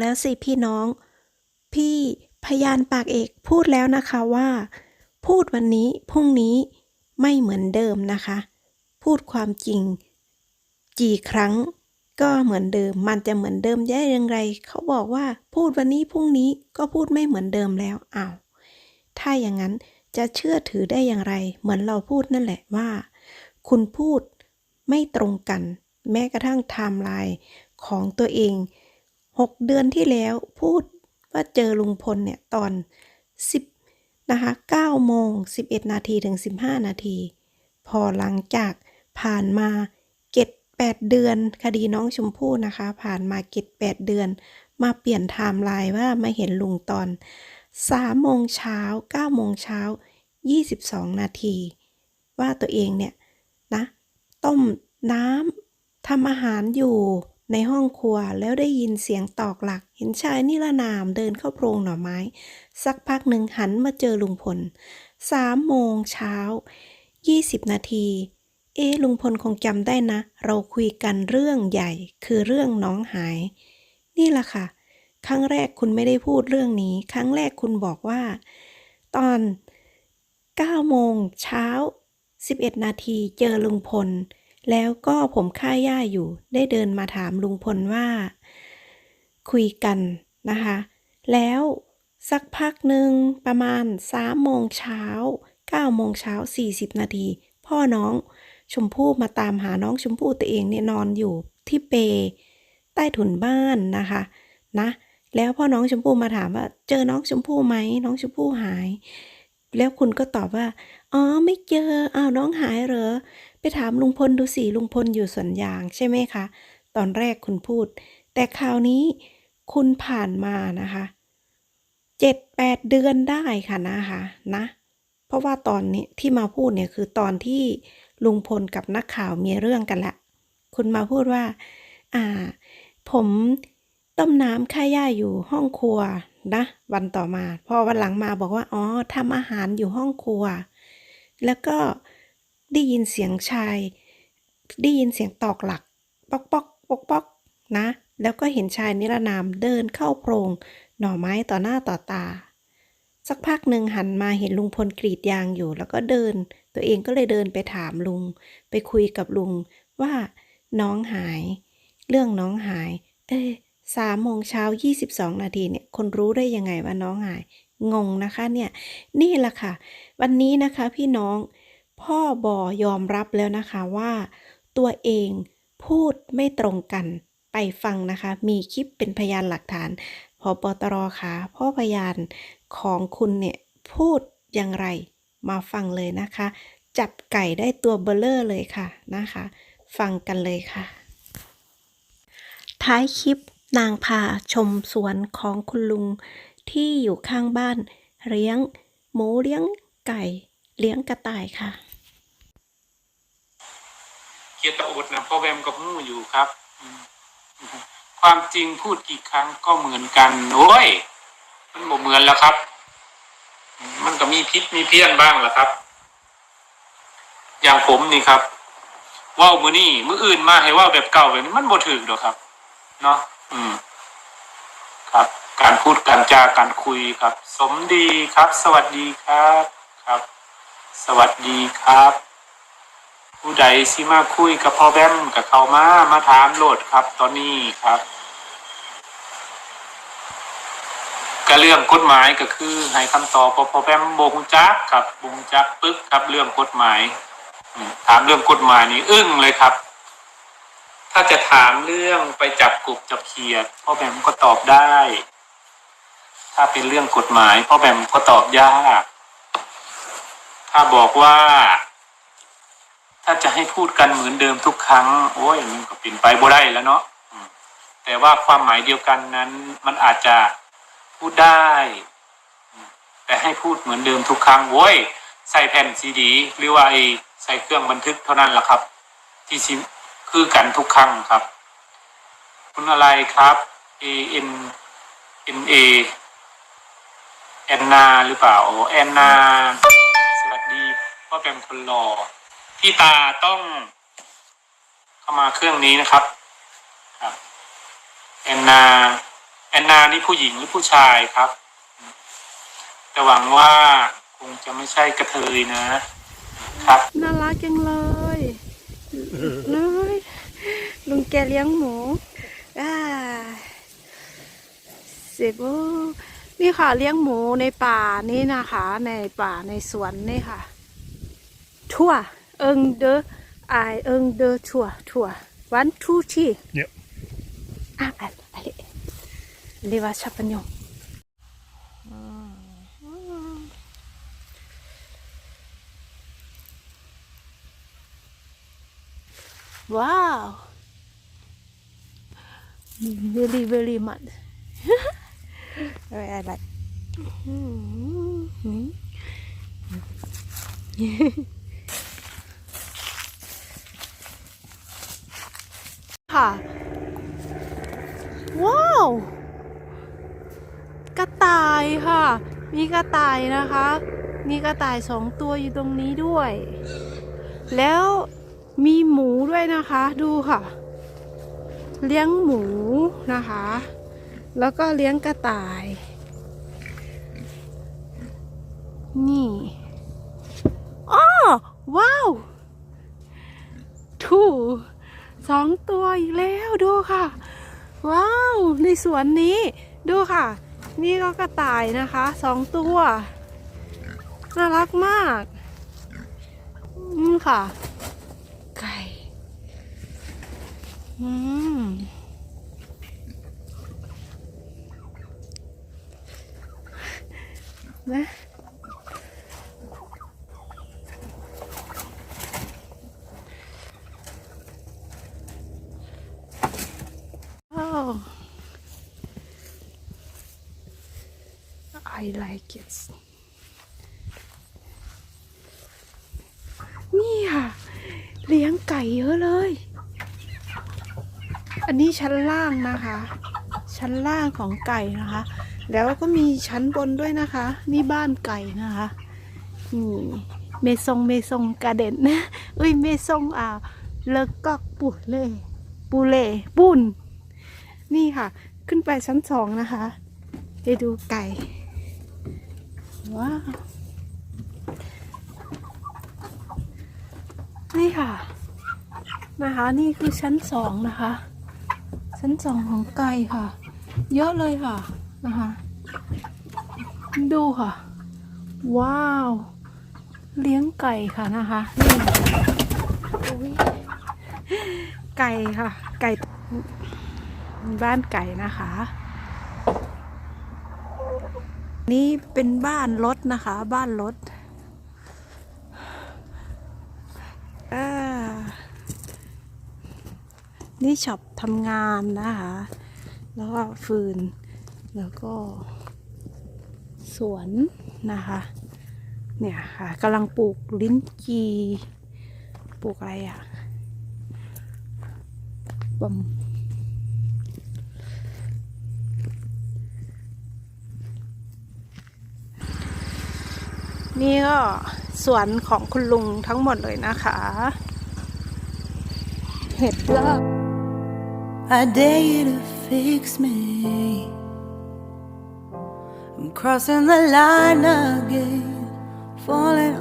แล้วสิพี่น้อง พี่พยานปากเอกพูดแล้วนะคะว่า พูดวันนี้พรุ่งนี้ไม่เหมือนเดิมนะคะ พูดความจริง กี่ครั้งก็เหมือนเดิม มันจะเหมือนเดิมได้ยังไงเขาบอกว่าพูดวันนี้พรุ่งนี้ก็พูดไม่เหมือนเดิมแล้วอ้าวถ้าอย่างนั้นจะเชื่อถือได้อย่างไร เหมือนเราพูดนั่นแหละว่า คุณพูดไม่ตรงกัน แม้กระทั่งไทม์ไลน์ของตัวเอง 6 เดือนที่แล้วพูดว่าเจอลุงพลเนี่ยตอน 10นะคะ9โมง 11 นาทีถึง 15 นาที พอหลังจากผ่านมาเก็ด8เดือน คดีน้องชมพู่นะคะ ผ่านมาเก็ด8เดือน มาเปลี่ยนไทม์ไลน์ว่ามาเห็นลุงตอน3โมงเช้า9โมงเช้า 22 นาที ว่าตัวเองเนี่ยนะต้มน้ำทำอาหารอยู่ ในห้องครัวแล้วได้ยินเสียงตอกหลัก เห็นชายนิรนามเดินเข้าโพรงหน่อไม้ สักพักหนึ่งหันมาเจอลุงพลสามโมงเช้า20นาที เอ๊ลุงพลคงจำได้นะ เราคุยกันเรื่องใหญ่คือเรื่องน้องหาย นี่แหละค่ะ ครั้งแรกคุณไม่ได้พูดเรื่องนี้ ครั้งแรกคุณบอกว่า ตอน9โมงเช้า 11 นาทีเจอลุงพล แล้วก็ผมค่าย่าอยู่ ได้เดินมาถามลุงพลว่า คุยกันนะคะ แล้วสักพักหนึ่งประมาณ3โมงเช้า9โมงเช้า40นาที พ่อน้องชมพู่มาตามหาน้องชมพู่ตัวเองเนี่ยนอนอยู่ที่เปใต้ถุนบ้านนะคะนะ แล้วพ่อน้องชมพู่มาถามว่า เจอน้องชมพู่ไหมน้องชมพู่หาย แล้วคุณก็ตอบว่า อ๋อไม่เจออ้าวน้องหายเหรอ ไปถามลุงพลดูสิลุงพลอยู่สวนยางใช่ไหมคะ ตอนแรกคุณพูด แต่คราวนี้คุณผ่านมานะคะเจ็ดแปดเดือนได้ค่ะนะคะนะเพราะว่าตอนนี้ที่มาพูดเนี่ยคือตอนที่ลุงพลกับนักข่าวมีเรื่องกันละ คุณมาพูดว่า อ่า ผมต้มน้ำข้าย่าอยู่ห้องครัวนะ วันต่อมา พอวันหลังมาบอกว่า อ๋อทำอาหารอยู่ห้องครัว แล้วก็ได้ยินเสียงชาย ได้ยินเสียงตอกหลัก ป๊อกป๊อกป๊อกป๊อกนะ แล้วก็เห็นชายนิรนามเดินเข้าโพรง หน่อไม้ต่อหน้าต่อตา สักพักหนึ่งหันมาเห็นลุงพลกรีดยางอยู่ แล้วก็เดิน ตัวเองก็เลยเดินไปถามลุง ไปคุยกับลุงว่าน้องหาย เรื่องน้องหาย เอ้สามโมงเช้ายี่สิบสองนาทีเนี่ย คนรู้ได้ยังไงว่าน้องหาย งงนะคะเนี่ยนี่แหละค่ะ วันนี้นะคะพี่น้องพ่อบอยอมรับแล้วนะคะว่าตัวเองพูดไม่ตรงกันไปฟังนะคะ มีคลิปเป็นพยานหลักฐานพอปตรค่ะพ่อพยานของคุณเนี่ยพูดอย่างไรมาฟังเลยนะคะ จับไก่ได้ตัวเบลเลอร์เลยค่ะนะคะ ฟังกันเลยค่ะ ท้ายคลิปนางพาชมสวนของคุณลุง ที่อยู่ข้างบ้าน เลี้ยง หมูเลี้ยงไก่ เลี้ยงกระต่ายค่ะเกียรติอดนะพ่อแวมกับมู่อยู่ครับ ความจริงพูดกี่ครั้งก็เหมือนกันโอ้ยมันบ่เหมือนแล้วครับ มันก็มีพิษมีเพี้ยนบ้างแหละครับ อย่างผมนี่ครับว่าวมือนี่มืออื่นมาให้ว่าแบบเก่าแบบนี้มันบ่ถึกหรอกครับ เนาะอืม ครับ การพูดการจาการคุยครับ สมดีครับ สวัสดีครับครับ สวัสดีครับ ผู้ใดสิมาคุยกับพ่อแบมกับเขามามาถามโหลดครับ ตอนนี้ครับก็เรื่องกฎหมายก็คือให้คำตอบว่าพ่อแบมบฮุจักครับบงจักปึ๊กครับเรื่องกฎหมาย ถามเรื่องกฎหมายนี่อึ้งเลยครับ ถ้าจะถามเรื่องไปจับกลุบจับเขียดพ่อแบมก็ตอบได้ ถ้าเป็นเรื่องกฎหมายพ่อแบมก็ตอบยาก ถ้าบอกว่า ถ้าจะให้พูดกันเหมือนเดิมทุกครั้ง โอ้ยมันก็เป็นไปบ่ได้แล้วเนาะแต่ว่าความหมายเดียวกันนั้นมันอาจจะพูดได้ แต่ให้พูดเหมือนเดิมทุกครั้งโว้ยใส่แผ่นซีดี หรือว่าไอ้ใส่เครื่องบันทึกเท่านั้นแหละครับ ที่ซิคือกันทุกครั้งครับ คุณอะไรครับ A N N A แอนนาหรือเปล่าโอ้แอนนา สวัสดีพ่อเป็นคนหล่อพี่ตาต้องเข้ามาเครื่องนี้นะครับครับแอนนาแอนนานี่ผู้หญิงหรือผู้ชายครับแต่หวังว่าคงจะไม่ใช่กระเทยนะ ครับน่ารักจังเลยเลยลุงแกเลี้ยงหมูอ่าเสร็จโอ้ นี่ค่ะ เลี้ยงหมูในป่านี่นะคะ ในป่าในสวนนี่ค่ะ ทั่ว เอิงเดอไอายเอิงเดอทั่วทั่ววันทูที่ Yep. อะไปไปเรียกว่าชับปัญญงว้าว really very much I like อืมค่ะ ว้าว กระต่ายค่ะ มีกระต่ายนะคะ มีกระต่ายสองตัวอยู่ตรงนี้ด้วย แล้วมีหมูด้วยนะคะ ดูค่ะ เลี้ยงหมูนะคะ แล้วก็เลี้ยงกระต่าย นี่อ้อว้าวทูสองตัวอีกแล้วดูค่ะ ว้าว ในสวนนี้ ดูค่ะ นี่ก็กระต่ายนะคะสองตัว น่ารักมากอืมค่ะ ไก่ อืม นะ Oh, I like it. นี่ค่ะ เลี้ยงไก่เยอะเลย อันนี้ชั้นล่างนะคะ ชั้นล่างของไก่นะคะ แล้วก็มีชั้นบนด้วยนะคะ นี่บ้านไก่นะคะนี่เมซงเมซงกระเด็นนะเอ้ยเมซงอ่าเลกกอกปูเล่ปูเล่ปุนนี่ค่ะ ขึ้นไปชั้นสองนะคะไปดูไก่ว้าวนี่ค่ะนะคะนี่คือชั้นสองนะคะ ชั้นสองของไก่ค่ะ เยอะเลยค่ะ นะคะ ดูค่ะ ว้าว เลี้ยงไก่ค่ะนะคะนี่ไก่ค่ะ ไก่บ้านไก่นะคะ นี่เป็นบ้านรถนะคะ บ้านรถนี่ช็อปทำงานนะคะ แล้วก็ฟืน แล้วก็ สวนนะคะ เนี่ยค่ะกำลังปลูกลิ้นจีปลูกอะไรอะ่ะบำนี่ก็สวนของคุณลุงทั้งหมดเลยนะคะ เห็ดเลิก I dare you to fix me. I'm crossing the line again, falling